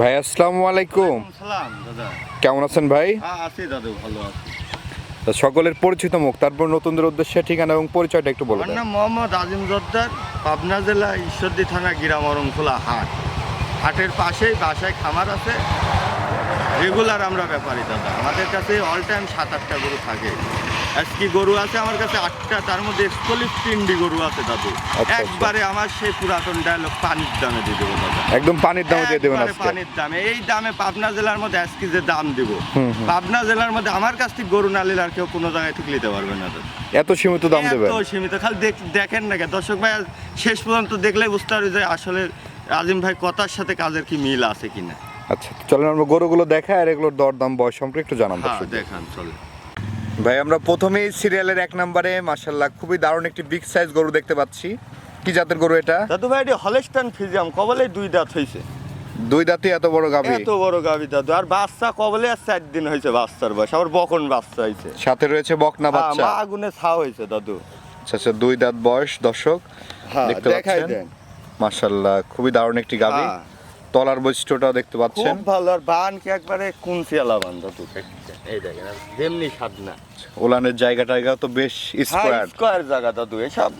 ভাই আসসালামু আলাইকুম। সালাম দাদা। কেমন আছেন ভাই? হ্যাঁ আছি দাদু ভালো আছি। তা সকলের পরিচিত মুখ তারপর নতুনদের উদ্দেশ্যে ঠিকানা এবং পরিচয়টা একটু বলবেন নাম মোহাম্মদ আজিম জর্দার পাবনা জেলা ঈশ্বরদী থানা গিরামরম খোলা হাট। হাটের পাশেই বাসায় খামার আছে। রেগুলার আমরা ব্যাপারী দাদা। আমাদের কাছে অল টাইম সাত আটটা গরু থাকে। আজকে গরু আছে আমার কাছে আটটা তার মধ্যে এক্সপলিভ তিনটি গরু আছে দাদু। আচ্ছা। একবারে আমার সেই পুরাতন ডায়লগ পানির দামে দিয়ে দেবো দাদা। একদম পানির দামে দিয়ে দেবেন পানির দামে। এই দামে পাবনা জেলার মধ্যে আজকে যে দাম দিব। পাবনা জেলার মধ্যে আমার কাছ থেকে গরু না নিলে আর কেউ কোনো জায়গায় ঠিক নিতে পারবে না দাদা। এত সীমিত দাম দেবেন? এত সীমিত। খালি দেখেন না দর্শক ভাই শেষ পর্যন্ত দেখলেই বুঝতে পারবে যে আসলে আজিম ভাই কথার সাথে কাজের কি মিল আছে কিনা। আচ্ছা চলেন আমরা গরুগুলো দেখা আর এগুলোর দর দাম বয়স সম্পর্কে একটু জানান হ্যাঁ দেখান চলে ভাই আমরা প্রথমেই সিরিয়ালের এক নম্বরে মাশাল্লাহ খুবই দারুণ একটি বিগ সাইজ গরু দেখতে পাচ্ছি। কি জাতের গরু এটা? দাদু ভাই এটি হলেস্টান ফিজিয়াম কবলে দুই দাঁত হয়েছে দুই দাঁতই এত বড় গাভী? এত বড় গাভি দাদু আর বাচ্চা কবলে আর চার দিন হয়েছে বাচ্চার বয়স আবার বকন বাচ্চা হয়েছে সাথে রয়েছে বকনা হ্যাঁ, বাচ্চা। মা আগুনে ছা হয়েছে দাদু। আচ্ছা আচ্ছা দুই দাঁত বয়স দর্শক হ্যাঁ দেখতে পাচ্ছেন? দেন। মাশাল্লাহ খুবই দারুণ একটি গাভী। হ্যাঁ, তলার বৈশিষ্ট্যটাও দেখতে পাচ্ছেন। খুব ভালো আর বান কি একবারে কোন কুনসিয়ালা বান দাদু এই দেখেন যেমনি স্বাদ না ওলানের জায়গা টায়গা তো বেশ স্কোয়ার স্কোয়ার জায়গা দাদু এসব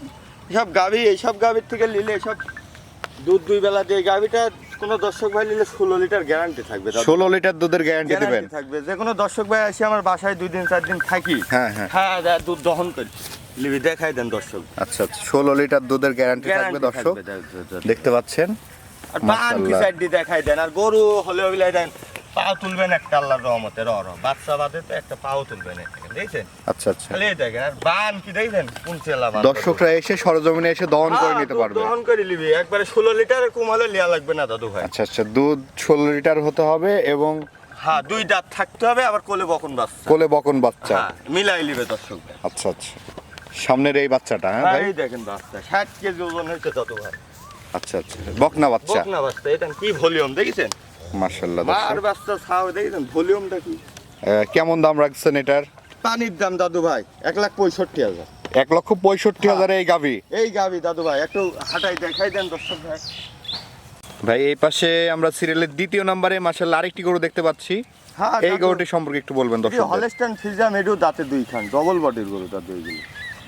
এসব গাভি এইসব গাভির থেকে নিলে এসব দুধ দুই বেলা দিয়ে গাভিটা কোনো দর্শক ভাই নিলে ষোলো লিটার গ্যারান্টি থাকবে। ষোলো লিটার দুধের গ্যারান্টি দেবেন। থাকবে। যে কোনো দর্শক ভাই এসে আমার বাসায় দুই দিন চার দিন থাকি। হ্যাঁ হ্যাঁ। হ্যাঁ দুধ দহন করি। লিবি দেখাই দেন দর্শক। আচ্ছা আচ্ছা ষোলো লিটার দুধের গ্যারান্টি থাকবে দর্শক। দেখতে পাচ্ছেন। আর বান কি সাইড দিয়ে দেখাই দেন আর গরু হলে ওইলাই দেন পা তুলবেন একটা আল্লাহর রহমতে র র বাচ্চা বাদে তো একটা পাও তুলবেন দেখছেন? আচ্ছা আচ্ছা। খালি দেখেন আর বান কি দেখছেন? কোন চেলা বান দর্শকরা এসে সরজমিনে এসে দহন করে হ্যাঁ, নিতে পারবে। দহন করে নিবি একবারে ষোলো লিটারের কম হলে লিয়া লাগবে না দাদু ভাই। আচ্ছা আচ্ছা দুধ ষোলো লিটার হতে হবে এবং হ্যাঁ দুই দাঁত থাকতে হবে আবার কোলে বকন বাচ্চা। কোলে বকন বাচ্চা। হ্যাঁ মিলাই নিবে দর্শক আচ্ছা আচ্ছা। সামনের এই বাচ্চাটা হ্যাঁ হ্যাঁ, ভাই? দেখেন বাচ্চা ষাট কেজি ওজন হয়েছে দাদু ভাই। আচ্ছা আচ্ছা। বকনা বাচ্চা। বকনা বাচ্চা এটা কি ভলিউম দেখেছেন? মার দর্শক বাচ্চা ছাও দেখেছেন? ভলিউমটা কি? কেমন দাম রাখছেন এটার? পানির দাম দাদু ভাই এক লাখ পঁয়ষট্টি হাজার। এক লক্ষ পঁয়ষট্টি হাজারে এই গাভী? এই গাবি দাদু ভাই একটু হাঁটাই দেখাই দেন দর্শক ভাই। ভাই এই পাশে আমরা সিরিয়ালের দ্বিতীয় নম্বরে মাশাল্লাহ আরেকটি গরু দেখতে পাচ্ছি। হ্যাঁ এই গরুটি সম্পর্কে একটু বলবেন দর্শক হলেস্টান ফিজাম এটিও দাঁতে দুই খান ডবল বডির গরু দাদু এইগুলো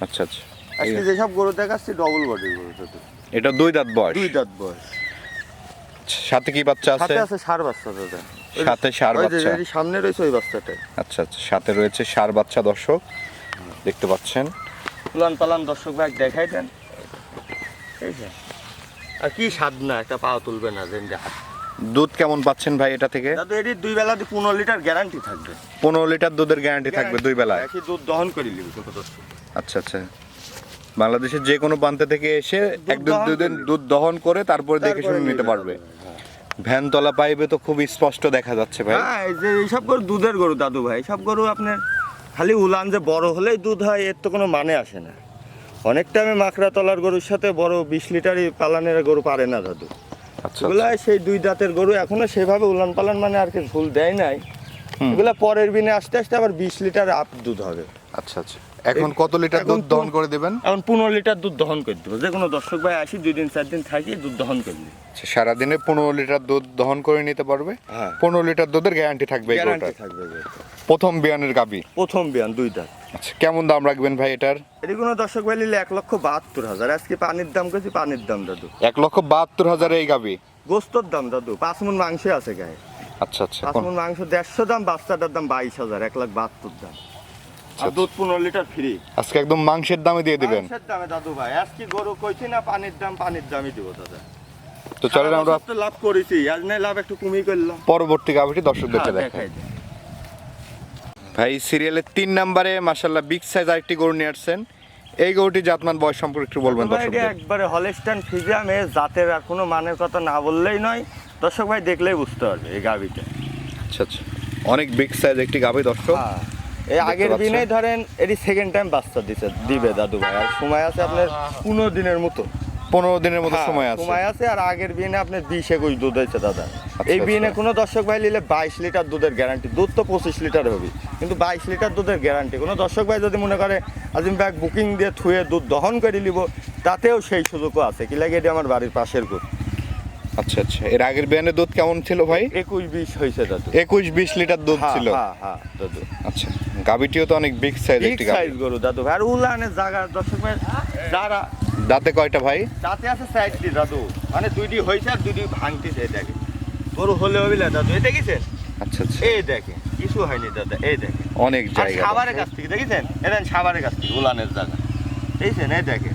আচ্ছা আচ্ছা। আজকে যেসব গরু দেখাচ্ছি ডবল বডির গরু দাদু এটা দুই দাঁত বয়স। দুই দাঁত বয়স। সাথে কি বাচ্চা আছে? সাথে আছে সার বাচ্চা দাদা। সাথে ওই যে বাচ্চা। যেটি সামনে রয়েছে ওই বাচ্চাটা। আচ্ছা আচ্ছা সাথে রয়েছে সার বাচ্চা দর্শক। দেখতে পাচ্ছেন। পুলান পালান দর্শক ভাই দেখাই দেন। এই যে। আর কি স্বাদ না একটা পাও তুলবে না যেন যে। হাত দুধ কেমন পাচ্ছেন ভাই এটা থেকে? দাদু এটি দুই বেলা পনেরো লিটার গ্যারান্টি থাকবে। পনেরো লিটার দুধের গ্যারান্টি থাকবে দুই বেলায়। একই দুধ দহন করে নিবি আচ্ছা আচ্ছা। বাংলাদেশের যে কোনো প্রান্ত থেকে এসে এক দুদিন দুধ দহন করে তারপরে দেখে শুনে নিতে পারবে। হ্যাঁ। ভ্যানতলা পাইবে তো খুব স্পষ্ট দেখা যাচ্ছে ভাই। হ্যাঁ এই যে এইসব গরু দুধের গরু দাদু ভাই সব গরু আপনার খালি উলান যে বড় হলেই দুধ হয় এর তো কোনো মানে আসে না। অনেক টাইমে মাকড়া তলার গরুর সাথে বড় বিশ লিটারই পালানের গরু পারে না দাদু। আচ্ছা এগুলা সেই দুই দাঁতের গরু এখনও সেভাবে উলান পালান মানে আর কি ভুল দেয় নাই। এগুলা পরের বিনে আস্তে আস্তে আবার বিশ লিটার আপ দুধ হবে। আচ্ছা আচ্ছা। এখন কত লিটার দুধ দহন করে দেবেন? এখন পনেরো লিটার দুধ দহন করে দেবো। যে কোনো দর্শক ভাই আসি দুই দিন চার দিন থাকি দুধ দহন করে দিই আচ্ছা, সারাদিনে পনেরো লিটার দুধ দহন করে নিতে পারবে? হ্যাঁ। পনেরো লিটার দুধের গ্যারান্টি থাকবে গ্যারান্টি থাকবে প্রথম বিয়ানের গাবি? প্রথম বিয়ান দুই দাঁত। আচ্ছা কেমন দাম রাখবেন ভাই এটার? এটি কোনো দর্শক ভাই নিলে এক লক্ষ বাহাত্তর হাজার। আজকে পানির দাম করেছি পানির দাম দাদু। এক লক্ষ বাহাত্তর হাজারে এই গাবি? গোস্তর দাম দাদু পাঁচ মন মাংস আছে গায়ে। আচ্ছা আচ্ছা পাঁচ মন মাংস দেড়শো দাম বাচ্চাটার দাম বাইশ হাজার এক লাখ বাহাত্তর দাম। আচ্ছা। দুধ পনেরো লিটার ফ্রি আজকে একদম মাংসের দামে দিয়ে দিবেন। মাংসের দামে দাদু ভাই আজকে গরু কইছি না পানির দাম পানির দামই দিব দাদা। তো চলেন আমরা লাভ করেছি আজ নাই লাভ একটু কমিয়ে করলাম। পরবর্তী গাবিটি দর্শকদেরকে হ্যাঁ, দেখাই। ভাই সিরিয়ালের তিন নম্বরে মাসাল্লাহ বিগ সাইজ আরেকটি গরু নিয়ে আসছেন। এই গরুটি জাতমান বয়স সম্পর্কে একটু বলবেন দর্শকদের। একবারে হলেস্টান ফিজিয়াম এ জাতের আর কোনো মানের কথা না বললেই নয়। দর্শক ভাই দেখলেই বুঝতে পারবে এই গাভিটা। আচ্ছা আচ্ছা। অনেক বিগ সাইজ একটি গাবি দর্শক। হ্যাঁ। এই আগের? দিনে ধরেন এটি সেকেন্ড টাইম বাচ্চা দিছে দিবে দাদু ভাই আর সময় আছে আপনার পনেরো দিনের মতো। পনেরো দিনের মতো হ্যাঁ, সময় আছে। সময় আছে আর আগের বিনে আপনার বিশ একুশ দুধ হয়েছে দাদা। এই আচ্ছা। বিনে কোনো দর্শক ভাই নিলে বাইশ লিটার দুধের গ্যারান্টি দুধ তো পঁচিশ লিটার হবে কিন্তু বাইশ লিটার দুধের গ্যারান্টি কোনো দর্শক ভাই যদি মনে করে আজিম ব্যাগ বুকিং দিয়ে থুয়ে দুধ দহন করে নিব তাতেও সেই সুযোগও আছে। কি লাগে এটি আমার বাড়ির পাশের গরু আচ্ছা আচ্ছা। এর আগের বিয়ানের দুধ কেমন ছিল ভাই? একুশ বিশ হয়েছে দাদু। একুশ বিশ লিটার দুধ হ্যাঁ, ছিল। হ্যাঁ হ্যাঁ দাদু। আচ্ছা। গাবিটিও তো অনেক বিগ সাইজ একটি সাইজ গরু দাদু। ভাই আর উলানের জায়গা দর্শক ভাই যারা দাঁতে কয়টা ভাই? তাতে আছে সাইডটি দাদু। মানে দুইটি হয়েছে আর দুইটি ভাঙতেছে দেখে গরু হলে হবে না দাদু। এই দেখেছেন? আচ্ছা আচ্ছা। এই দেখে কিছু হয়নি দাদা। এই দেখে অনেক জায়গা সাবারের কাছ থেকে দেখেছেন? এটা সাবারের কাছ থেকে উলানের জায়গা দেখছেন? এই দেখে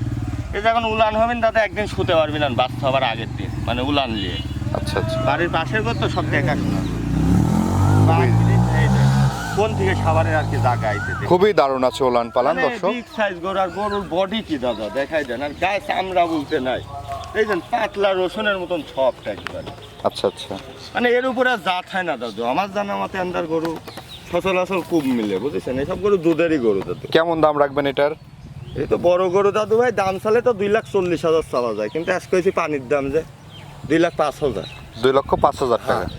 এই যখন উলান হবেন দাদা একদিন শুতে পারবি না বাচ্চা হবার আগের দিন মানে উলান নিয়ে। আচ্ছা আচ্ছা। বাড়ির পাশের ঘর তো সব এই দেখেন, কোন থেকে সাবারের আর কি জায়গা আইছে খুবই দারুণ আছে ওলান পালান মানে দর্শক। big size গরু আর গরুর বডি কি দাদা দেখাই দেন। আর গায়ে চামড়া বলতে নাই। এই যে পাতলা রসুনের মতন ছপটা একবারে। আচ্ছা আচ্ছা। মানে এর উপরে আর জাত হয় না দাদু। আমার জানা মতে আন্দার গরু সচলাচল খুব মিলে বুঝেছেন? এইসব গরু দুধেরই গরু দাদু। কেমন দাম রাখবেন এটার? এই তো বড় গরু দাদু ভাই দাম চালে তো দুই লাখ চল্লিশ হাজার চালা যায়। কিন্তু আজকে হয়েছে পানির দাম যে দুই লাখ পাঁচ হাজার। দুই লক্ষ পাঁচ হাজার টাকা। হ্যাঁ।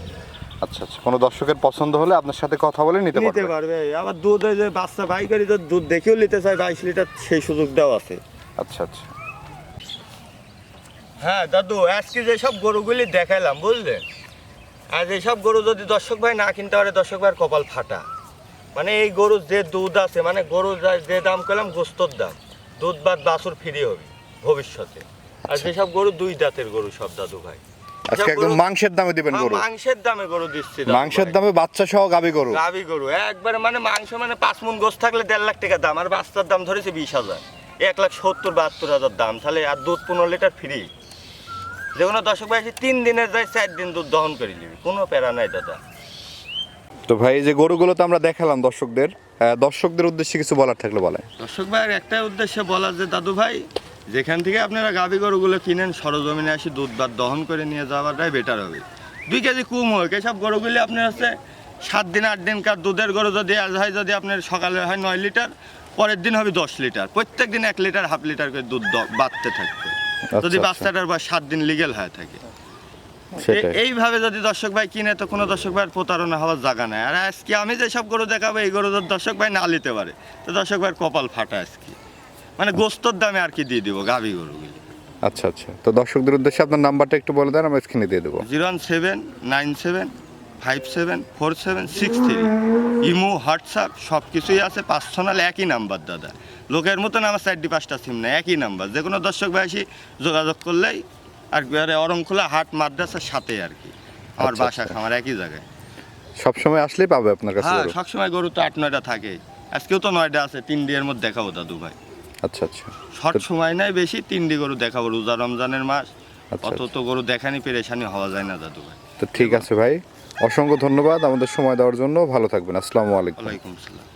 আচ্ছা আচ্ছা। কোনো দর্শকের পছন্দ হলে আপনার সাথে কথা বলে নিতে নিতে পারবে। পারবে। আবার দুধ যে বাচ্চা বাইকারি তো দুধ দেখেও নিতে চায় বাইশ লিটার সেই সুযোগটাও আছে। আচ্ছা আচ্ছা। হ্যাঁ দাদু আজকে যেসব গরুগুলি দেখাইলাম বুঝলেন? আর যেসব গরু যদি দর্শক ভাই না কিনতে পারে দর্শক ভাইয়ের কপাল ফাটা। মানে এই গরুর যে দুধ আছে মানে গরু যে দাম করলাম গোস্তর দাম। দুধ বাদ বাছুর ফ্রি হবে ভবিষ্যতে। আর যেসব গরু দুই দাঁতের গরু সব দাদু ভাই। আজকে একদম মাংসের দামে দিবেন হ্যাঁ, গরু। মাংসের দামে গরু দিচ্ছি মাংসের দামে বাচ্চা সহ গাবি গরু। গাভী গরু। একবারে মানে মাংস মানে পাঁচ মন গোস থাকলে দেড় লাখ টাকা দাম আর বাচ্চার দাম ধরেছে বিশ হাজার। এক লাখ সত্তর বাহাত্তর হাজার দাম তাহলে আর দুধ পনেরো লিটার ফ্রি যে কোনো দশক বয়সে তিন দিনের যায় চার দিন দুধ দহন করে নিবি। কোনো প্যারা নাই দাদা। তো ভাই এই যে গরুগুলো তো আমরা দেখালাম দর্শকদের। দর্শকদের উদ্দেশ্যে কিছু বলার থাকলে বলেন। দর্শক ভাইয়ের একটাই উদ্দেশ্যে বলা যে দাদু ভাই যেখান থেকে আপনারা গাভী গরুগুলো কিনেন সরজমিনে আসি দুধ বা দহন করে নিয়ে যাওয়াটাই বেটার হবে। দুই কেজি কম হোক এসব গরুগুলি আপনার হচ্ছে সাত দিন আট দিনকার দুধের গরু যদি আজ হয় যদি আপনার সকালে হয় নয় লিটার পরের দিন হবে দশ লিটার। প্রত্যেক দিন এক লিটার হাফ লিটার করে দুধ বাড়তে থাকবে। যদি আচ্ছা। বাচ্চাটার বা সাত দিন লিগেল হয়ে থাকে। এইভাবে যদি দর্শক ভাই কিনে তো কোনো দর্শক ভাইয়ের প্রতারণা হওয়ার জায়গা নাই। আর আজকে আমি যেসব গরু দেখাবো এই গরু দর্শক ভাই না নিতে পারে। তো দর্শক ভাইয়ের কপাল ফাটা আজকে। মানে গোস্তর দামে আর কি দিয়ে দিব গাভী গরুগুলি। আচ্ছা আচ্ছা। তো দর্শকদের উদ্দেশ্যে আপনার নাম্বারটা একটু বলে দেন আমরা স্ক্রিনে দিয়ে দেবো। Zero one seven nine seven five seven four seven six three. Imo WhatsApp সব কিছুই আছে পার্সোনাল একই নাম্বার দাদা। লোকের মতন আমার চারটি পাঁচটা সিম না একই নাম্বার। যে কোনো দর্শক ভাই এসে যোগাযোগ করলেই আর অরংখোলা হাট মাদ্রাসার সাথে আর কি। আমার আচ্ছা, বাসা আচ্ছা। খামার একই জায়গায়। সবসময় আসলেই পাবে আপনার কাছে হ্যাঁ গরু। সবসময় গরু তো আট নয়টা থাকে। আজকেও তো নয়টা আছে তিন দিনের মধ্যে দেখাবো দাদু ভাই। আচ্ছা আচ্ছা। শর্ট সময় নাই বেশি তিনটি গরু দেখাবো রোজা রমজানের মাস। আচ্ছা, অত তো গরু দেখানি পেরেশানি হওয়া যায় না দাদু ভাই। তো ঠিক আছে ভাই অসংখ্য ধন্যবাদ আমাদের সময় দেওয়ার জন্য। ভালো থাকবেন আসসালামু আলাইকুম। ওয়ালাইকুম আসসালাম।